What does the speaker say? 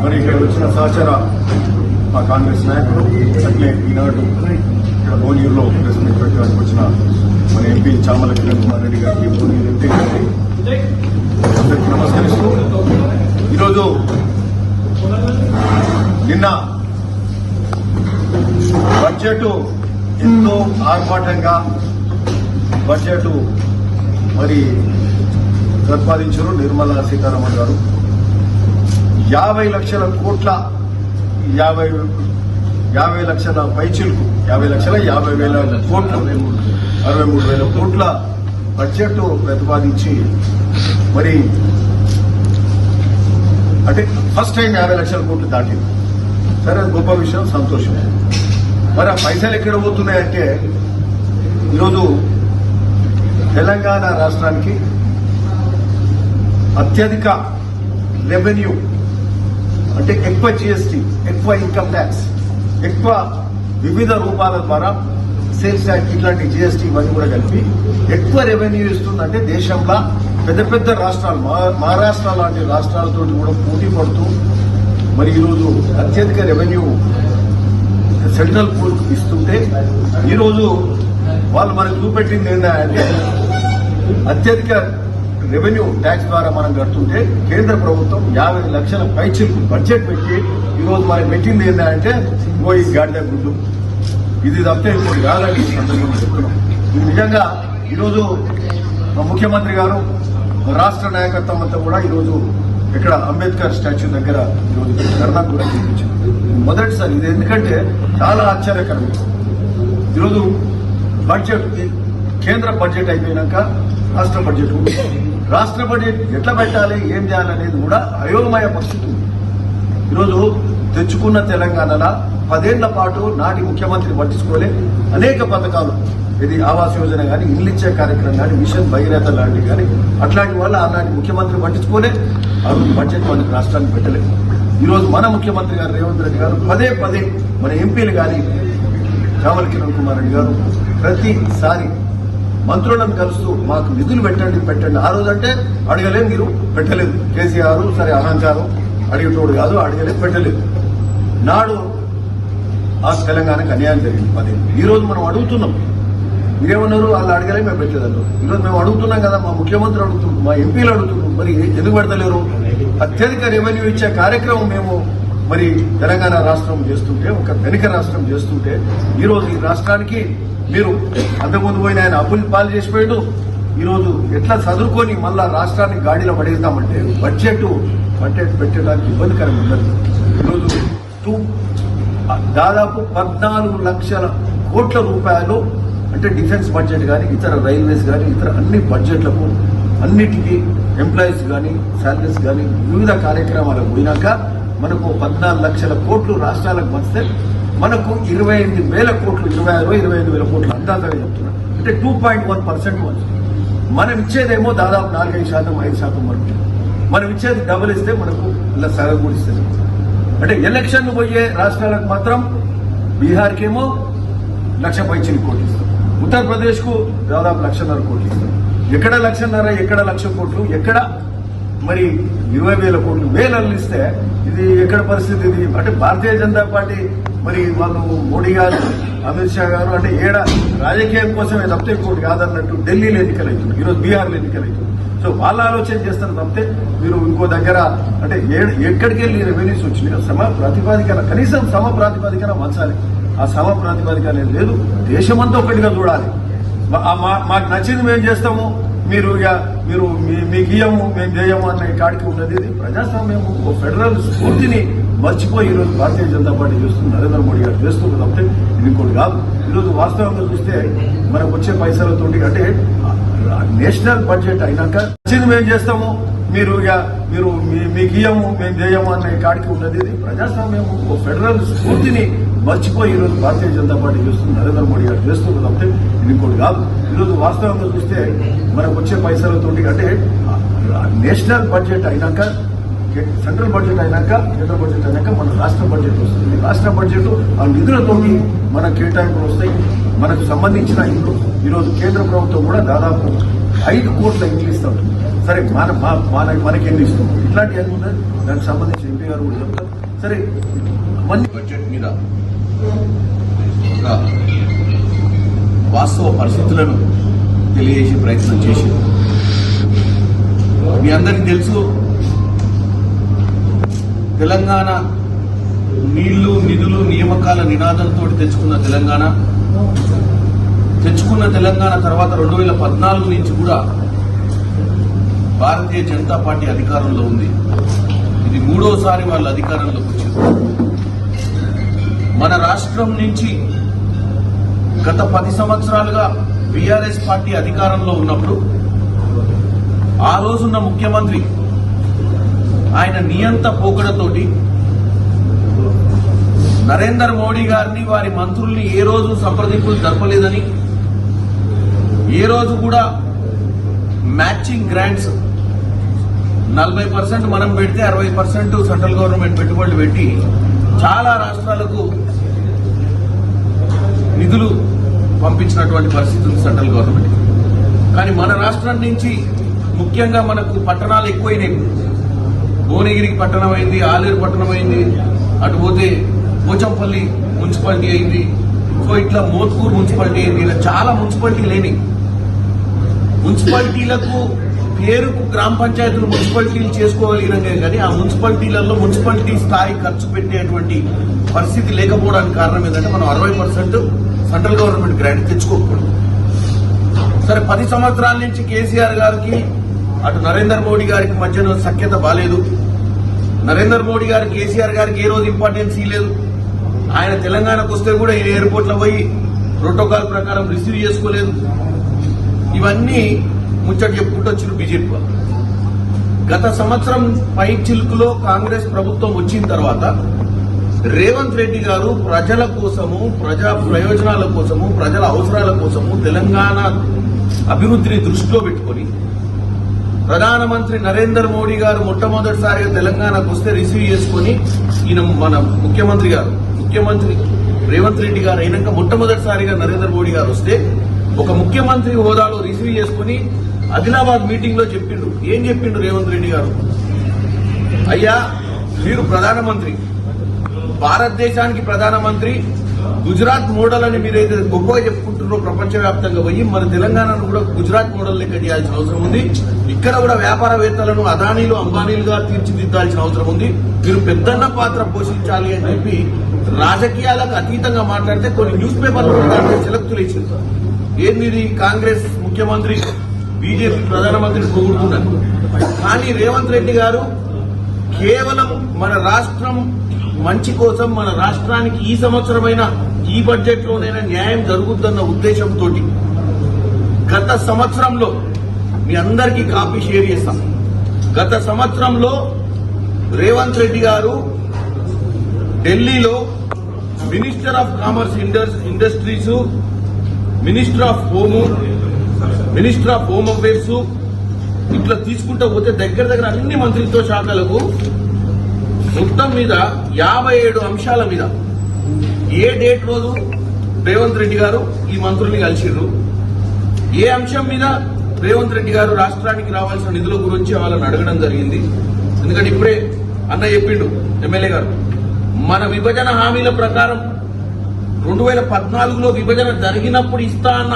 మరి ఇక్కడ వచ్చిన సహచర మా కాంగ్రెస్ నాయకులు అట్లే ఈనాడు ఇక్కడ భువనగిరిలో ప్రెస్ మీట్ పెట్టడానికి వచ్చిన మన ఎంపీ చామల కిరణ్ కుమార్ రెడ్డి గారికి భువనగిరి ఎంపీ గారికి అందరికీ నమస్కరిస్తూ ఈరోజు నిన్న బడ్జెట్ ఎంతో ఆర్భాటంగా బడ్జెట్ మరి ప్రతిపాదించారు నిర్మలా సీతారామన్ గారు. యాభై లక్షల కోట్ల యాభై యాభై లక్షల పైచిలకు యాభై లక్షల యాభై వేల కోట్ల అరవై మూడు వేల కోట్ల బడ్జెట్ ప్రతిపాదించి మరి అంటే ఫస్ట్ టైం యాభై లక్షల కోట్లు దాటింది. సరే గొప్ప విషయం సంతోషం. మరి ఆ పైసలు ఎక్కడ పోతున్నాయంటే ఈరోజు తెలంగాణ రాష్ట్రానికి అత్యధిక రెవెన్యూ అంటే ఎక్కువ జిఎస్టీ ఎక్కువ ఇన్కమ్ ట్యాక్స్ ఎక్కువ వివిధ రూపాల ద్వారా సేల్స్ ట్యాక్స్ ఇట్లాంటి జిఎస్టీ ఇవన్నీ కూడా కలిపి ఎక్కువ రెవెన్యూ ఇస్తుందంటే దేశంలో పెద్ద పెద్ద రాష్ట్రాలు మహారాష్ట్ర లాంటి రాష్ట్రాలతో కూడా పోటీ పడుతూ మరి ఈరోజు అత్యధిక రెవెన్యూ సెంట్రల్ పూల్ ఇస్తుంటే ఈరోజు వాళ్ళు మనకు చూపెట్టింది ఏంటంటే అత్యధిక రెవెన్యూ ట్యాక్స్ ద్వారా మనం కడుతుంటే కేంద్ర ప్రభుత్వం యాభై లక్షల పైచిలకు బడ్జెట్ పెట్టి ఈరోజు మనం పెట్టింది ఏంటంటే ఇంకో ఈ గాడిద గుడ్డు. ఇది తప్పితే ఇంకోటి కాదని ఈ సందర్భంగా చెప్తున్నాం. ఇది నిజంగా ఈరోజు ముఖ్యమంత్రి గారు రాష్ట్ర నాయకత్వం అంతా కూడా ఈరోజు ఇక్కడ అంబేద్కర్ స్టాచ్యూ దగ్గర ఈరోజు ధర్నా కూడా చూపించింది. మొదటిసారి ఇది ఎందుకంటే చాలా ఆశ్చర్యకరం. ఈరోజు బడ్జెట్ కేంద్ర బడ్జెట్ అయిపోయినాక రాష్ట్ర బడ్జెట్ ఉంది. రాష్ట్ర బడ్జెట్ ఎట్లా పెట్టాలి ఏం చేయాలనేది కూడా అయోమయ పరిస్థితి ఉంది. ఈరోజు తెచ్చుకున్న తెలంగాణలో పదేళ్ళ పాటు నాటి ముఖ్యమంత్రి పట్టించుకోలే అనేక పథకాలు. ఇది ఆవాస్ యోజన కానీ ఇల్లు ఇచ్చే కార్యక్రమం కానీ మిషన్ భగీరథ లాంటివి కానీ అట్లాంటి వల్ల అలాంటి ముఖ్యమంత్రి పట్టించుకోలే ఆ బడ్జెట్ మనకి రాష్ట్రానికి పెట్టలేదు ఈరోజు మన ముఖ్యమంత్రి గారు రేవంత్ రెడ్డి గారు పదే పదే మన ఎంపీలు కానీ చామల కిరణ్ కుమార్ రెడ్డి గారు ప్రతిసారి మంత్రులను కలుస్తూ మాకు నిధులు పెట్టండి పెట్టండి. ఆ రోజు అంటే అడగలేదు మీరు? పెట్టలేదు. కేసీఆర్ సరే అహంకారం. అడిగేటోడు కాదు అడగలేదు పెట్టలేదు. నాడు ఆ తెలంగాణకు అన్యాయం జరిగింది. పదే ఈ రోజు మనం అడుగుతున్నాం. మీరేమన్నారు? వాళ్ళు అడగలే మేము పెట్టలేదన్నారు ఈరోజు మేము అడుగుతున్నాం కదా మా ముఖ్యమంత్రి అడుగుతున్నాం మా ఎంపీలు అడుగుతున్నాం మరి ఎందుకు పెడతలేరు? అత్యధిక రెవెన్యూ ఇచ్చే కార్యక్రమం మేము మరి తెలంగాణ రాష్ట్రం చేస్తుంటే ఒక వెనుక రాష్ట్రం చేస్తుంటే ఈరోజు ఈ రాష్ట్రానికి మీరు అంతకుముందు పోయిన ఆయన అప్పులు పాలు చేసిపోయాడు. ఈరోజు ఎట్లా చదువుకొని మళ్ళా రాష్ట్రాన్ని గాడిలో పడేద్దామంటే బడ్జెట్ బడ్జెట్ పెట్టడానికి ఇబ్బందికరంగా ఉండదు ఈరోజు టూ దాదాపు పద్నాలుగు లక్షల కోట్ల రూపాయలు అంటే డిఫెన్స్ బడ్జెట్ కానీ ఇతర రైల్వేస్ కానీ ఇతర అన్ని బడ్జెట్లకు అన్నిటికీ ఎంప్లాయీస్ కానీ శాలరీస్ కానీ వివిధ కార్యక్రమాలకు పోయినాక మనకు పద్నాలుగు లక్షల కోట్లు రాష్ట్రాలకు వస్తే మనకు ఇరవై ఎనిమిది వేల కోట్లు ఇరవై ఆరు ఇరవై ఐదు వేల కోట్లు అందాజగా చెప్తున్నారు. అంటే టూ పాయింట్ వన్ పర్సెంట్ మనం ఇచ్చేదేమో దాదాపు నాలుగైదు శాతం ఐదు శాతం వరకు. మనం ఇచ్చేది డబుల్ ఇస్తే మనకు ఇలా సగం కూడా ఇస్తుంది. అంటే ఎలక్షన్ పోయే రాష్ట్రాలకు మాత్రం బీహార్కేమో లక్ష పైచిని కోట్లు ఇస్తాం. ఉత్తరప్రదేశ్కు దాదాపు లక్షన్నర కోట్లు ఇస్తాం. ఎక్కడ లక్షన్నర ఎక్కడ లక్ష కోట్లు ఎక్కడ మరి ఇరవై వేల కోట్లు వేలలు ఇస్తే ఇది ఎక్కడ పరిస్థితి ఇది? అంటే భారతీయ జనతా పార్టీ మరి వాళ్ళు మోడీ గారు అమిత్ షా గారు అంటే ఏడ రాజకీయం కోసమే తప్పితే ఇంకోటి కాదన్నట్టు ఢిల్లీలో ఎన్నికలు అవుతుంది ఈరోజు బీహార్లో ఎన్నికలు అవుతుంది సో వాళ్ళ ఆలోచన చేస్తారు తప్పితే మీరు ఇంకో దగ్గర అంటే ఎక్కడికి వెళ్ళి రెవెన్యూస్ వచ్చినాయి సమ ప్రాతిపాదికన కనీసం సమ ప్రాతిపాదికన మంచాలి ఆ సమ ప్రాతిపాదికన లేదు. దేశమంతా ఒకటిగా చూడాలి. మా- మాకు నచ్చింది మేము చేస్తాము. మీరు ఇక మీరు మీ- మీకు ఇయ్యము మేము చేయము అన్న కాడికి ఉన్నది ఇది. ఒక ఫెడరల్ స్ఫూర్తిని మర్చిపోయి ఈరోజు భారతీయ జనతా పార్టీ చేస్తుంది నరేంద్ర మోడీ గారు చేస్తుంది తప్పితే ఇది ఇంకోటి కాదు. ఈరోజు వాస్తవంగా చూస్తే మనకు వచ్చే పైసలతోటి అంటే నేషనల్ బడ్జెట్ అయినాక వచ్చింది మేము చేస్తాము. మీరు ఇక మీరు మీ- మీకు ఇయ్యము మేము చేయము అనే కాడికి ఉన్నది ఇది. ప్రజాస్వామ్యము ఓ ఫెడరల్ స్ఫూర్తిని మర్చిపోయి ఈరోజు భారతీయ జనతా పార్టీ చేస్తుంది నరేంద్ర మోడీ గారు చేస్తుంది తప్పితే ఇది ఇంకోటి కాదు. ఈరోజు వాస్తవంగా చూస్తే మనకు వచ్చే పైసలతోటి అంటే నేషనల్ బడ్జెట్ అయినాక సెంట్రల్ బడ్జెట్ అయినాక కేంద్ర బడ్జెట్ అయినాక మన రాష్ట్ర బడ్జెట్ వస్తుంది. రాష్ట్ర బడ్జెట్ ఆ నిధులతో మన కేటాయింపులు వస్తాయి. మనకు సంబంధించిన ఇల్లు ఈరోజు కేంద్ర ప్రభుత్వం కూడా దాదాపు ఐదు కోట్ల ఇల్లు ఇస్తాం సరే మన మా- మన మనకి ఎన్ని ఇస్తాం? ఇట్లాంటి అన్ని ఉన్నాయి దానికి సంబంధించి ఎంపీ గారు కూడా చెప్తారు. సరే మళ్ళీ బడ్జెట్ మీద వాస్తవ పరిస్థితులను తెలియజేసే ప్రయత్నం చేసి మీ అందరికీ తెలుసు తెలంగాణ నీళ్ళు నిధులు నియామకాల నినాదంతో తెచ్చుకున్న తెలంగాణ. తెచ్చుకున్న తెలంగాణ తర్వాత రెండు వేల పద్నాలుగు నుంచి కూడా భారతీయ జనతా పార్టీ అధికారంలో ఉంది. ఇది మూడోసారి వాళ్ళ అధికారంలోకి వచ్చింది. మన రాష్ట్రం నుంచి గత పది సంవత్సరాలుగా బీఆర్ఎస్ పార్టీ అధికారంలో ఉన్నప్పుడు ఆ రోజున్న ముఖ్యమంత్రి ఆయన నియంత పోకడతోటి నరేందర్ మోడీ గారిని వారి మంత్రుల్ని ఏ రోజు సంప్రదింపులు జరపలేదని ఏ రోజు కూడా మ్యాచింగ్ గ్రాంట్స్ నలభై పర్సెంట్ మనం పెడితే అరవై పర్సెంట్ సెంట్రల్ గవర్నమెంట్ పెట్టుబడులు పెట్టి చాలా రాష్ట్రాలకు నిధులు పంపించినటువంటి పరిస్థితి ఉంది సెంట్రల్ గవర్నమెంట్. కానీ మన రాష్ట్రం నుంచి ముఖ్యంగా మనకు పట్టణాలు ఎక్కువైనాయి. భువనగిరికి పట్టణం అయింది ఆలేరు పట్టణం అయింది అటు పోతే పోచంపల్లి మున్సిపాలిటీ అయింది సో ఇట్లా మోత్కూరు మున్సిపాలిటీ అయింది ఇలా చాలా మున్సిపాలిటీ లేని మున్సిపాలిటీలకు పేరుకు గ్రామ పంచాయతీలు మున్సిపాలిటీలు చేసుకోగలిగినాయి కానీ ఆ మున్సిపాలిటీలలో మున్సిపాలిటీ స్థాయి ఖర్చు పెట్టేటువంటి పరిస్థితి లేకపోవడానికి కారణం ఏంటంటే మనం అరవై పర్సెంట్ సెంట్రల్ గవర్నమెంట్ గ్రాంట్ తెచ్చుకోకూడదు. సరే పది సంవత్సరాల నుంచి కేసీఆర్ గారికి అటు నరేంద్ర మోడీ గారికి మధ్యన సఖ్యత బాలేదు. నరేంద్ర మోడీ గారు కేసీఆర్ గారికి ఏ రోజు ఇంపార్టెన్స్ ఇవ్వలేదు. ఆయన తెలంగాణకు వస్తే కూడా ఈయన ఎయిర్పోర్ట్లో పోయి ప్రోటోకాల్ ప్రకారం రిసీవ్ చేసుకోలేదు. ఇవన్నీ ముచ్చట చెప్పుకుంటూ వచ్చిన బీజేపీ వాళ్ళు. గత సంవత్సరం పై చిలుకులో కాంగ్రెస్ ప్రభుత్వం వచ్చిన తర్వాత రేవంత్ రెడ్డి గారు ప్రజల కోసము ప్రజా ప్రయోజనాల కోసము ప్రజల అవసరాల కోసము తెలంగాణ అభివృద్ధిని దృష్టిలో పెట్టుకొని ప్రధానమంత్రి నరేందర్ మోడీ గారు మొట్టమొదటిసారిగా తెలంగాణకు వస్తే రిసీవ్ చేసుకుని ఈయన మన ముఖ్యమంత్రి గారు ముఖ్యమంత్రి రేవంత్ రెడ్డి గారు అయినాక మొట్టమొదటిసారిగా నరేంద్ర మోడీ గారు వస్తే ఒక ముఖ్యమంత్రి హోదాలో రిసీవ్ చేసుకుని ఆదిలాబాద్ మీటింగ్లో చెప్పిండు. ఏం చెప్పిండు రేవంత్ రెడ్డి గారు? అయ్యా మీరు ప్రధానమంత్రి. భారతదేశానికి ప్రధానమంత్రి. గుజరాత్ మోడల్ అని మీరైతే గొప్పగా చెప్పుకుంటున్నారో ప్రపంచవ్యాప్తంగా పోయి మన తెలంగాణను కూడా గుజరాత్ మోడల్ లెక్క చేయాల్సిన అవసరం ఉంది. ఇక్కడ కూడా వ్యాపారవేత్తలను అదానీలు అంబానీలుగా తీర్చిదిద్దాల్సిన అవసరం ఉంది. మీరు పెద్దన్న పాత్ర పోషించాలి అని చెప్పి రాజకీయాలకు అతీతంగా మాట్లాడితే కొన్ని న్యూస్ పేపర్లు సెలెక్టులు దాంట్లో ఇచ్చింది ఏంది కాంగ్రెస్ ముఖ్యమంత్రి బీజేపీ ప్రధానమంత్రి పొగుడుతున్నారు. కానీ రేవంత్ రెడ్డి గారు కేవలం మన రాష్ట్రం మంచి కోసం మన రాష్ట్రానికి ఈ సంవత్సరమైన ఈ బడ్జెట్ లోనైనా న్యాయం జరుగుతుందన్న ఉద్దేశంతో గత సంవత్సరంలో మీ అందరికీ కాపీ షేర్ చేస్తాం. గత సంవత్సరంలో రేవంత్ రెడ్డి గారు ఢిల్లీలో minister of commerce industries minister of home minister of home affairs ఇట్లా తీసుకుంటూ పోతే దగ్గర దగ్గర అన్ని మంత్రిత్వ శాఖలకు మొత్తం మీద యాభై ఏడు అంశాల మీద ఏ డేట్ రోజు రేవంత్ రెడ్డి గారు ఈ మంత్రుల్ని కలిసిర్రు? ఏ అంశం మీద రేవంత్ రెడ్డి గారు రాష్ట్రానికి రావాల్సిన నిధుల గురించి వాళ్ళని అడగడం జరిగింది? ఎందుకంటే ఇప్పుడే అన్న చెప్పిండు ఎమ్మెల్యే గారు మన విభజన హామీల ప్రకారం రెండు వేల పద్నాలుగులో విభజన జరిగినప్పుడు ఇస్తా అన్న